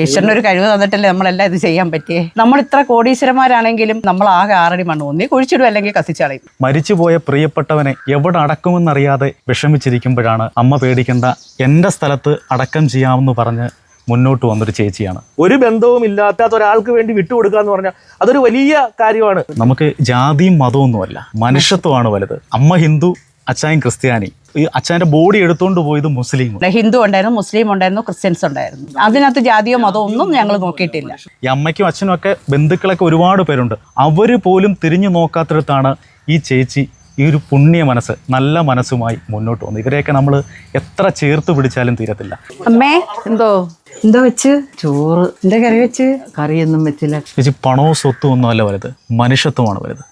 ഈശ്വരന് ഒരു കഴിവ് തന്നിട്ടല്ലേ നമ്മളെല്ലാം ഇത് ചെയ്യാൻ പറ്റിയേ? നമ്മൾ ഇത്ര കോടീശ്വരന്മാരാണെങ്കിലും നമ്മൾ ആകെ ആറടി മണ്ണ് ഒന്നേ കുഴിച്ചിടും അല്ലെങ്കിൽ കത്തിച്ചളയും മരിച്ചുപോയ പ്രിയപ്പെട്ടവനെ എവിടെ അടക്കുമെന്നറിയാതെ വിഷമിച്ചിരിക്കുമ്പോഴാണ് അമ്മ പേടിക്കേണ്ട എന്റെ സ്ഥലത്ത് അടക്കം ചെയ്യാമെന്ന് പറഞ്ഞ് മുന്നോട്ട് വന്നൊരു ചേച്ചിയാണ്. ഒരു ബന്ധവും ഇല്ലാത്ത ഒരാൾക്ക് വേണ്ടി വിട്ടുകൊടുക്കുക എന്ന് പറഞ്ഞാൽ അതൊരു വലിയ കാര്യമാണ്. നമുക്ക് ജാതിയും മതവും ഒന്നുമല്ല മനുഷ്യത്വമാണ് വലുത്. അമ്മ ഹിന്ദു അച്ചായൻ ക്രിസ്ത്യാനി. ഈ അച്ഛന്റെ ബോഡി എടുത്തുകൊണ്ട് പോയത് മുസ്ലിം. ഹിന്ദു ഉണ്ടായിരുന്നു മുസ്ലിം ഉണ്ടായിരുന്നു ക്രിസ്ത്യൻസ് ഉണ്ടായിരുന്നു. അതിനകത്ത് ജാതിയോ മതമോ ഒന്നും ഞങ്ങൾ നോക്കിയിട്ടില്ല. ഈ അമ്മയ്ക്കും അച്ഛനും ഒക്കെ ബന്ധുക്കളൊക്കെ ഒരുപാട് പേരുണ്ട്. അവർ പോലും തിരിഞ്ഞു നോക്കാത്തിടത്താണ് ഈ ചേച്ചി ഈ ഒരു പുണ്യ മനസ്സ് നല്ല മനസ്സുമായി മുന്നോട്ട് വന്നു ഇവരെയൊക്കെ നമ്മൾ എത്ര ചേർത്ത് പിടിച്ചാലും തീരത്തില്ല. അമ്മേ എന്തോ? എന്താ വെച്ച്? ചോറ്. എന്താ കറി വെച്ച്? കറിയൊന്നും വെച്ചില്ല. ചേച്ചി പണവും സ്വത്തും ഒന്നും അല്ല വലുത്. മനുഷ്യത്വമാണ് വലുത്.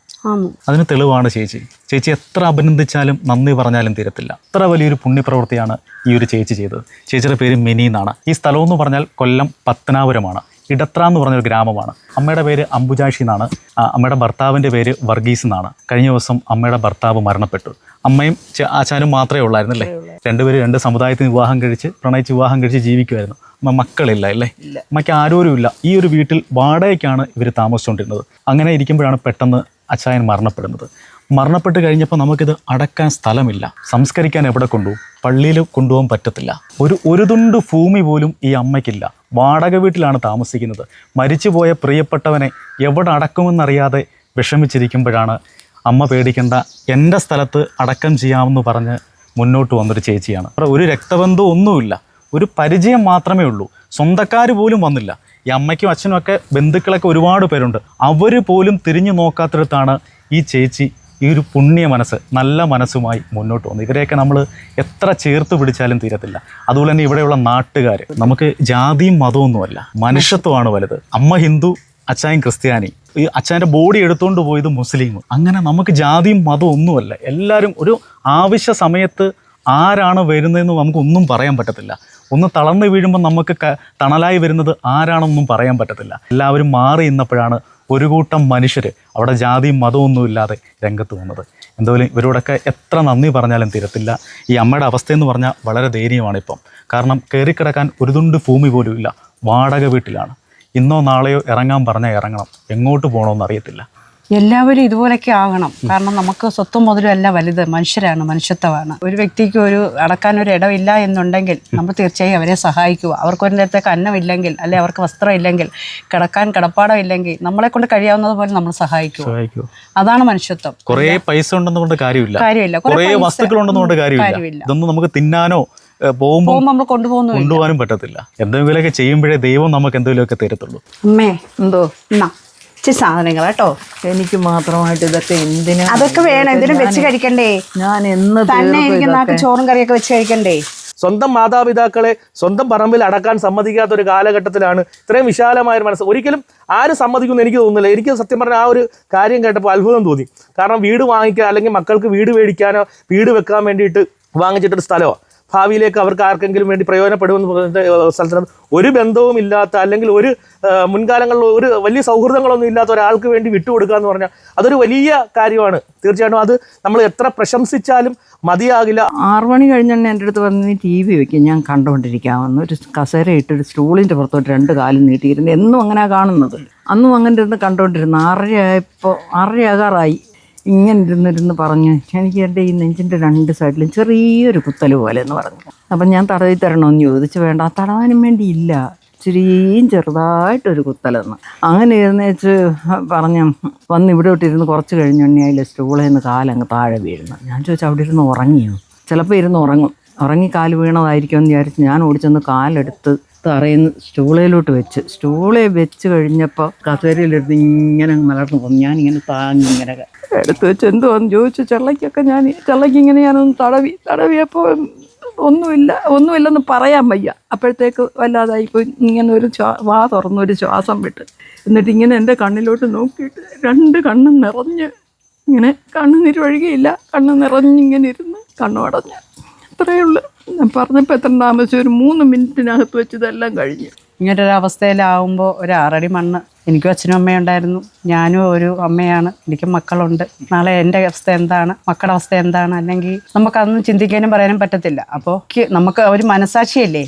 അതിന് തെളിവാണ് ചേച്ചി. ചേച്ചി എത്ര അഭിനന്ദിച്ചാലും നന്ദി പറഞ്ഞാലും തീരത്തില്ല. അത്ര വലിയൊരു പുണ്യപ്രവൃത്തിയാണ് ഈ ഒരു ചേച്ചി ചെയ്തത്. ചേച്ചിയുടെ പേര് മിനി എന്നാണ്. ഈ സ്ഥലം എന്ന് പറഞ്ഞാൽ കൊല്ലം പത്തനാപുരമാണ്. ഇടത്ര എന്ന് പറഞ്ഞൊരു ഗ്രാമമാണ്. അമ്മയുടെ പേര് അംബുജാഷി എന്നാണ്. അമ്മയുടെ ഭർത്താവിന്റെ പേര് വർഗീസ് എന്നാണ്. കഴിഞ്ഞ ദിവസം അമ്മയുടെ ഭർത്താവ് മരണപ്പെട്ടു. അമ്മയും ആശാനും മാത്രമേ ഉള്ളായിരുന്നല്ലേ? രണ്ടുപേരും രണ്ട് സമുദായത്തിന് വിവാഹം കഴിച്ച് പ്രണയിച്ച് വിവാഹം കഴിച്ച് ജീവിക്കുമായിരുന്നു അമ്മ മക്കളില്ല അല്ലേ? അമ്മയ്ക്ക് ആരോരും ഇല്ല ഈ ഒരു വീട്ടിൽ വാടകയ്ക്കാണ് ഇവർ താമസിച്ചുകൊണ്ടിരുന്നത് അങ്ങനെ ഇരിക്കുമ്പോഴാണ് പെട്ടെന്ന് അച്ചായൻ മരണപ്പെടുന്നത്. മരണപ്പെട്ട് കഴിഞ്ഞപ്പോൾ നമുക്കിത് അടക്കാൻ സ്ഥലമില്ല. സംസ്കരിക്കാൻ എവിടെ കൊണ്ടുപോകും പള്ളിയിൽ കൊണ്ടുപോകാൻ പറ്റത്തില്ല. ഒരു ഒരു തുണ്ട് ഭൂമി പോലും ഈ അമ്മയ്ക്കില്ല. വാടക വീട്ടിലാണ് താമസിക്കുന്നത്. മരിച്ചുപോയ പ്രിയപ്പെട്ടവനെ എവിടെ അടക്കുമെന്നറിയാതെ വിഷമിച്ചിരിക്കുമ്പോഴാണ് അമ്മ പേടിക്കേണ്ട എന്റെ സ്ഥലത്ത് അടക്കം ചെയ്യാമെന്ന് പറഞ്ഞ് മുന്നോട്ട് വന്നൊരു ചേച്ചിയാണ്. ഒരു രക്തബന്ധം ഒന്നുമില്ല. ഒരു പരിചയം മാത്രമേ ഉള്ളൂ. സ്വന്തക്കാർ പോലും വന്നില്ല. ഈ അമ്മയ്ക്കും അച്ഛനും ഒക്കെ ബന്ധുക്കളൊക്കെ ഒരുപാട് പേരുണ്ട്. അവർ പോലും തിരിഞ്ഞു നോക്കാത്തടത്താണ് ഈ ചേച്ചി ഈ ഒരു പുണ്യ മനസ്സ് നല്ല മനസ്സുമായി മുന്നോട്ട് വന്നു ഇവരെയൊക്കെ നമ്മൾ എത്ര ചേർത്ത് പിടിച്ചാലും തീരത്തില്ല. അതുപോലെ തന്നെ ഇവിടെയുള്ള നാട്ടുകാർ നമുക്ക് ജാതിയും മതമൊന്നുമല്ല മനുഷ്യത്വമാണ് വലുത്. അമ്മ ഹിന്ദു അച്ചായൻ ക്രിസ്ത്യാനി. ഈ അച്ചായന്റെ ബോഡി എടുത്തുകൊണ്ട് പോയത് മുസ്ലിം. അങ്ങനെ നമുക്ക് ജാതിയും മതവും ഒന്നുമല്ല. എല്ലാവരും ഒരു ആവശ്യ സമയത്ത് ആരാണ് വരുന്നതെന്ന് നമുക്കൊന്നും പറയാൻ പറ്റത്തില്ല. ഒന്ന് തളർന്നു വീഴുമ്പോൾ നമുക്ക് തണലായി വരുന്നത് ആരാണെന്നൊന്നും പറയാൻ പറ്റത്തില്ല. എല്ലാവരും മാറി ഇന്നപ്പോഴാണ് ഒരു കൂട്ടം മനുഷ്യർ അവിടെ ജാതിയും മതമൊന്നും ഇല്ലാതെ രംഗത്ത് വന്നത്. എന്തായാലും ഇവരോടൊക്കെ എത്ര നന്ദി പറഞ്ഞാലും തീരത്തില്ല. ഈ അമ്മയുടെ അവസ്ഥയെന്ന് പറഞ്ഞാൽ വളരെ ദയനീയമാണ് ഇപ്പം കാരണം കയറിക്കിടക്കാൻ ഒരു തുണ്ട് ഭൂമി പോലും ഇല്ല. വാടക വീട്ടിലാണ്. ഇന്നോ നാളെയോ ഇറങ്ങാൻ പറഞ്ഞാൽ ഇറങ്ങണം. എങ്ങോട്ട് പോകണമെന്ന് അറിയത്തില്ല. എല്ലാവരും ഇതുപോലെയൊക്കെ ആകണം. കാരണം നമുക്ക് സ്വത്തും മുതലും അല്ല വലുത് മനുഷ്യരാണ് മനുഷ്യത്വമാണ്. ഒരു വ്യക്തിക്ക് ഒരു അടക്കാൻ ഒരു ഇടമില്ല എന്നുണ്ടെങ്കിൽ നമ്മൾ തീർച്ചയായും അവരെ സഹായിക്കുക. അവർക്ക് ഒരു നേരത്തേക്ക് അന്നമില്ലെങ്കിൽ അല്ലെ അവർക്ക് വസ്ത്രം ഇല്ലെങ്കിൽ കിടക്കാൻ കിടപ്പാടം ഇല്ലെങ്കിൽ നമ്മളെ കൊണ്ട് കഴിയാവുന്നത് പോലെ നമ്മൾ സഹായിക്കുക. അതാണ് മനുഷ്യത്വം. കുറേ പൈസ ഉണ്ടെന്ന് കൊണ്ട് കാര്യമില്ല. കാര്യമില്ല. കുറേ വസ്തുക്കൾ ഉണ്ടെന്ന് കൊണ്ട് കാര്യമില്ല. ഇതൊന്നും നമുക്ക് തിന്നാനോ പോകുമ്പോൾ നമ്മൾ കൊണ്ടുപോകുന്നു കൊണ്ടുപോകാനും പറ്റത്തില്ല. എന്തെങ്കിലുമൊക്കെ ചെയ്യുമ്പോഴേ ദൈവം നമുക്ക് എന്തെങ്കിലുമൊക്കെ തരത്തുള്ളൂ. അമ്മേ എന്തോ? എന്നാ ഇച്ചിരി സാധനങ്ങൾ കേട്ടോ. എനിക്ക് മാത്രമായിട്ട് ഇതൊക്കെ എന്തിനാ? അതൊക്കെ വേണം. എന്തിനും വെച്ച് കഴിക്കണ്ടേ? ഞാൻ എന്ന് തന്നെ എനിക്ക് നാക്ക് ചോറും കറിയൊക്കെ വെച്ച് കഴിക്കണ്ടേ? സ്വന്തം മാതാപിതാക്കളെ സ്വന്തം പറമ്പിൽ അടക്കാൻ സമ്മതിക്കാത്ത ഒരു കാലഘട്ടത്തിലാണ് ഇത്രയും വിശാലമായ ഒരു മനസ്സ്. ഒരിക്കലും ആരും സമ്മതിക്കുമെന്ന് എനിക്ക് തോന്നുന്നില്ല. എനിക്ക് സത്യം പറഞ്ഞാൽ ആ ഒരു കാര്യം കേട്ടപ്പോൾ അത്ഭുതം തോന്നി. കാരണം വീട് വാങ്ങിക്കുക അല്ലെങ്കിൽ മക്കൾക്ക് വീട് മേടിക്കാനോ വീട് വെക്കാൻ വേണ്ടിയിട്ട് വാങ്ങിച്ചിട്ടൊരു സ്ഥലമോ ഭാവിയിലേക്ക് അവർക്ക് ആർക്കെങ്കിലും വേണ്ടി പ്രയോജനപ്പെടുമെന്ന് പറഞ്ഞ സ്ഥലത്തിന് ഒരു ബന്ധവും ഇല്ലാത്ത അല്ലെങ്കിൽ ഒരു മുൻകാലങ്ങളിൽ ഒരു വലിയ സൗഹൃദങ്ങളൊന്നും ഇല്ലാത്ത ഒരാൾക്ക് വേണ്ടി വിട്ടുകൊടുക്കുക എന്ന് പറഞ്ഞാൽ അതൊരു വലിയ കാര്യമാണ്. തീർച്ചയായിട്ടും അത് നമ്മൾ എത്ര പ്രശംസിച്ചാലും മതിയാകില്ല. ആറ് മണി കഴിഞ്ഞാൽ എന്റെ അടുത്ത് വന്ന് ടി വി വെക്കും. ഞാൻ കണ്ടുകൊണ്ടിരിക്കാമെന്ന് ഒരു കസേര ഇട്ട് ഒരു സ്റ്റൂളിന്റെ പുറത്തോട്ട് രണ്ട് കാലും നീട്ടിയിരുന്നു എന്നും അങ്ങനെ കാണുന്നത്. അന്നും അങ്ങനെ ഇരുന്ന് കണ്ടുകൊണ്ടിരുന്നു. ആറര ഇപ്പോൾ ആറര ആകാറായി ഇങ്ങനെ ഇരുന്നിരുന്ന് പറഞ്ഞു എനിക്ക് എന്റെ ഈ നെഞ്ചിന്റെ രണ്ട് സൈഡിലും ചെറിയൊരു കുത്തൽ പോലെ എന്ന് പറഞ്ഞു. അപ്പം ഞാൻ തടവി തരണമെന്ന് ചോദിച്ചു. വേണ്ട തടവാനും വേണ്ടിയില്ല ഇച്ചിരിയും ചെറുതായിട്ടൊരു കുത്തലെന്ന്. അങ്ങനെ ഇരുന്നേച്ച് പറഞ്ഞു വന്ന് ഇവിടെ ഇട്ടിരുന്ന് കുറച്ച് കഴിഞ്ഞുണ്ണി അതിൽ സ്റ്റൂളിൽ നിന്ന് കാലങ്ങ് താഴെ വീഴുന്നു. ഞാൻ ചോദിച്ചു അവിടെ ഇരുന്ന് ഉറങ്ങിയോ? ചിലപ്പോൾ ഇരുന്ന് ഉറങ്ങും. ഉറങ്ങി കാൽ വീണതായിരിക്കും എന്ന് വിചാരിച്ച് ഞാൻ ഓടിച്ചെന്ന് കാലെടുത്ത് തറയുന്ന സ്റ്റൂളയിലോട്ട് വെച്ച് സ്റ്റൂളെ വെച്ച് കഴിഞ്ഞപ്പോൾ കസേരയിലെടുത്ത് ഇങ്ങനെ മലർന്നു പോകും ഞാനിങ്ങനെ താങ്ങി ഇങ്ങനെ എടുത്ത് വെച്ച് എന്തുവാന്ന് ചോദിച്ചു ചെള്ളയ്ക്കൊക്കെ ഞാൻ ചെള്ളയ്ക്ക് ഇങ്ങനെ ഞാനൊന്ന് തടവി തടവിയപ്പോൾ ഒന്നുമില്ല ഒന്നുമില്ലെന്ന് പറയാൻ വയ്യ. അപ്പോഴത്തേക്ക് വല്ലാതായിപ്പോയി ഇങ്ങനെ ഒരു വാ തുറന്നു ഒരു ശ്വാസം വിട്ട്. എന്നിട്ട് ഇങ്ങനെ എന്റെ കണ്ണിലോട്ട് നോക്കിയിട്ട് രണ്ട് കണ്ണും നിറഞ്ഞ് ഇങ്ങനെ കണ്ണുനീര് ഒഴുകിയില്ല കണ്ണ് നിറഞ്ഞിങ്ങനെ ഇരുന്ന് കണ്ണു അടഞ്ഞ് അത്രയേ ഉള്ളൂ. ഞാൻ പറഞ്ഞപ്പോൾ എത്ര താമസിച്ചു ഒരു മൂന്ന് മിനിറ്റിനകത്ത് വെച്ച് ഇതെല്ലാം കഴിഞ്ഞു. ഇങ്ങനൊരു അവസ്ഥയിലാവുമ്പോൾ ഒരു ആറടി മണ്ണ് എനിക്കും അച്ഛനും അമ്മയുണ്ടായിരുന്നു ഞാനും ഒരു അമ്മയാണ്. എനിക്ക് മക്കളുണ്ട്. നാളെ എന്റെ അവസ്ഥ എന്താണ്? മക്കളുടെ അവസ്ഥ എന്താണ്? അല്ലെങ്കിൽ നമുക്കതൊന്നും ചിന്തിക്കാനും പറയാനും പറ്റത്തില്ല. അപ്പോൾ നമുക്ക് ഒരു മനസാക്ഷിയല്ലേ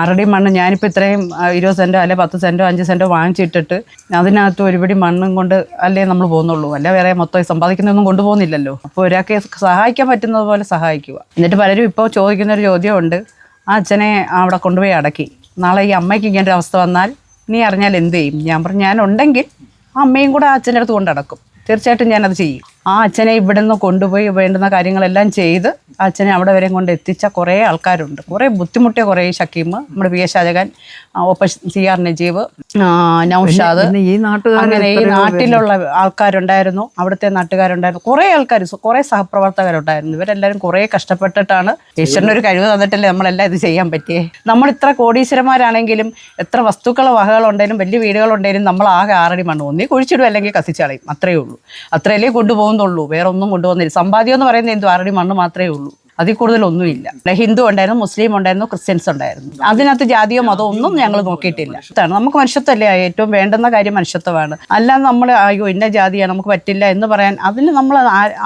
ആറടി മണ്ണ് ഞാനിപ്പോൾ ഇത്രയും ഇരുപത് സെന്റോ അല്ലെ പത്ത് സെന്റോ അഞ്ച് സെന്റോ വാങ്ങിച്ചിട്ടിട്ട് അതിനകത്ത് ഒരുപടി മണ്ണും കൊണ്ട് അല്ലേ നമ്മൾ പോകുന്നുള്ളൂ. അല്ല വേറെ മൊത്തം സമ്പാദിക്കുന്നൊന്നും കൊണ്ടുപോകുന്നില്ലല്ലോ അപ്പോൾ ഒരാൾക്ക് സഹായിക്കാൻ പറ്റുന്നത് പോലെ സഹായിക്കുക. എന്നിട്ട് പലരും ഇപ്പോൾ ചോദിക്കുന്ന ഒരു ചോദ്യമുണ്ട്. ആ അച്ഛനെ അവിടെ കൊണ്ടുപോയി അടക്കി. നാളെ ഈ അമ്മയ്ക്ക് ഇങ്ങനെ ഒരു അവസ്ഥ വന്നാൽ നീ അറിഞ്ഞാൽ എന്ത് ചെയ്യും? ഞാൻ പറഞ്ഞു ഞാൻ ഉണ്ടെങ്കിൽ ആ അമ്മയും കൂടെ അച്ഛന്റെ അടുത്ത് കൊണ്ടടക്കും തീർച്ചയായിട്ടും ഞാനത് ചെയ്യും. ആ അച്ഛനെ ഇവിടുന്ന് കൊണ്ടുപോയി വേണ്ടുന്ന കാര്യങ്ങളെല്ലാം ചെയ്ത് ആ അച്ഛനെ അവിടെ വരെയും കൊണ്ട് എത്തിച്ച കുറേ ആൾക്കാരുണ്ട്. കുറേ ബുദ്ധിമുട്ടിയ കുറേ ഷക്കീം നമ്മുടെ പി എസ് ഷാജഹാൻ ഒപ്പ സി ആർ നജീബ് നൌഷാദ് ഈ അങ്ങനെ ഈ നാട്ടിലുള്ള ആൾക്കാരുണ്ടായിരുന്നു അവിടുത്തെ നാട്ടുകാരുണ്ടായിരുന്നു കുറേ ആൾക്കാർ കുറേ സഹപ്രവർത്തകരുണ്ടായിരുന്നു. ഇവരെല്ലാവരും കുറേ കഷ്ടപ്പെട്ടിട്ടാണ് ഈശ്വരന്റെ ഒരു കഴിവ് തന്നിട്ടല്ലേ നമ്മളെല്ലാം ഇത് ചെയ്യാൻ പറ്റിയേ? നമ്മൾ ഇത്ര കോടീശ്വരന്മാരാണെങ്കിലും എത്ര വസ്തുക്കൾ വകകളുണ്ടെങ്കിലും വലിയ വീടുകളുണ്ടെങ്കിലും നമ്മൾ ആകെ ആറടി മണ്ണ് ഒന്നി കുഴിച്ചിടും അല്ലെങ്കിൽ കത്തിച്ചളയും. അത്രയേ ഉള്ളൂ. അത്രയല്ലേ കൊണ്ടുപോകുന്നുള്ളൂ. വേറെ ഒന്നും കൊണ്ടുപോകുന്നില്ല. സമ്പാദ്യം എന്ന് പറയുന്നത് എന്തു ആറടി മണ്ണ് മാത്രമേ ഉള്ളൂ. അതിൽ കൂടുതലൊന്നുമില്ല ഹിന്ദു ഉണ്ടായിരുന്നു മുസ്ലിം ഉണ്ടായിരുന്നു ക്രിസ്ത്യൻസ് ഉണ്ടായിരുന്നു. അതിനകത്ത് ജാതിയോ മതമോ ഒന്നും ഞങ്ങൾ നോക്കിയിട്ടില്ല. നമുക്ക് മനുഷ്യത്വമല്ലേ? ഏറ്റവും വേണ്ടുന്ന കാര്യം മനുഷ്യത്വമാണ്. അല്ലാതെ നമ്മൾ അയ്യോ ഇന്ന ജാതിയാണ് നമുക്ക് പറ്റില്ല എന്ന് പറയാൻ അതിന് നമ്മൾ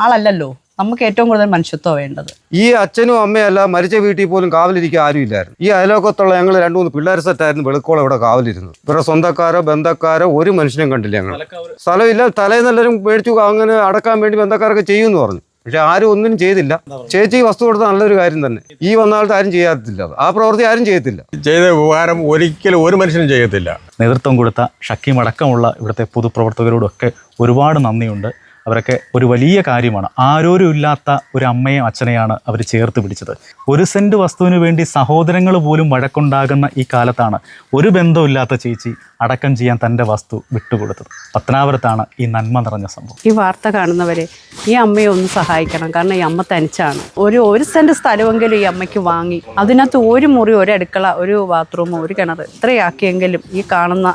ആളല്ലല്ലോ. നമുക്ക് ഏറ്റവും കൂടുതൽ മനുഷ്യത്വം വേണ്ടത്. ഈ അച്ഛനും അമ്മയല്ല മരിച്ച വീട്ടിൽ പോലും കാവലിരിക്കാൻ ആരുമില്ലായിരുന്നു. ഈ അയലോകത്തുള്ള ഞങ്ങൾ രണ്ടു മൂന്ന് പിള്ളേർ സെറ്റായിരുന്നു വെളുക്കോളം ഇവിടെ കാവലിരുന്നു ഇവരുടെ സ്വന്തക്കാരോ ബന്ധക്കാരോ ഒരു മനുഷ്യനും കണ്ടില്ല ഞങ്ങൾ സ്ഥലമില്ല തലേന്നെല്ലാവരും മേടിച്ചു അങ്ങനെ അടക്കാൻ വേണ്ടി ബന്ധക്കാരൊക്കെ ചെയ്യുമെന്ന് പറഞ്ഞു. പക്ഷെ ആരും ഒന്നിനും ചെയ്തില്ല. ചേച്ചി വസ്തു കൊടുത്ത നല്ലൊരു കാര്യം തന്നെ. ഈ വന്നാലത്തെ ആരും ചെയ്യാത്തില്ല. ആ പ്രവൃത്തി ആരും ചെയ്യത്തില്ല. ചെയ്ത ഉപകാരം ഒരിക്കലും ഒരു മനുഷ്യനും ചെയ്യത്തില്ല. നേതൃത്വം കൊടുത്ത ഷക്കീം അടക്കമുള്ള ഇവിടുത്തെ പൊതുപ്രവർത്തകരോടൊക്കെ ഒരുപാട് നന്ദിയുണ്ട്. അവരൊക്കെ ഒരു വലിയ കാര്യമാണ്. ആരോരും ഇല്ലാത്ത ഒരു അമ്മയും അച്ഛനെയാണ് അവർ ചേർത്ത് പിടിച്ചത്. ഒരു സെന്റ് വസ്തുവിന് വേണ്ടി സഹോദരങ്ങൾ പോലും വഴക്കുണ്ടാകുന്ന ഈ കാലത്താണ് ഒരു ബന്ധമില്ലാത്ത ചേച്ചി അടക്കം ചെയ്യാൻ തന്റെ വസ്തു വിട്ടുകൊടുത്തത്. പത്തനാപുരത്താണ് ഈ നന്മ നിറഞ്ഞ സംഭവം. ഈ വാർത്ത കാണുന്നവരെ ഈ അമ്മയെ ഒന്ന് സഹായിക്കണം. കാരണം ഈ അമ്മ തനിച്ചാണ്. ഒരു ഒരു സെന്റ് സ്ഥലമെങ്കിലും ഈ അമ്മയ്ക്ക് വാങ്ങി അതിനകത്ത് ഒരു മുറി ഒരു അടുക്കള ഒരു ബാത്റൂം ഒരു കിണർ ഇത്രയാക്കിയെങ്കിലും ഈ കാണുന്ന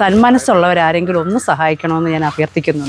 സന്മനസ്സുള്ളവരാരെങ്കിലും ഒന്ന് സഹായിക്കണമെന്ന് ഞാൻ അഭ്യർത്ഥിക്കുന്നുണ്ട്.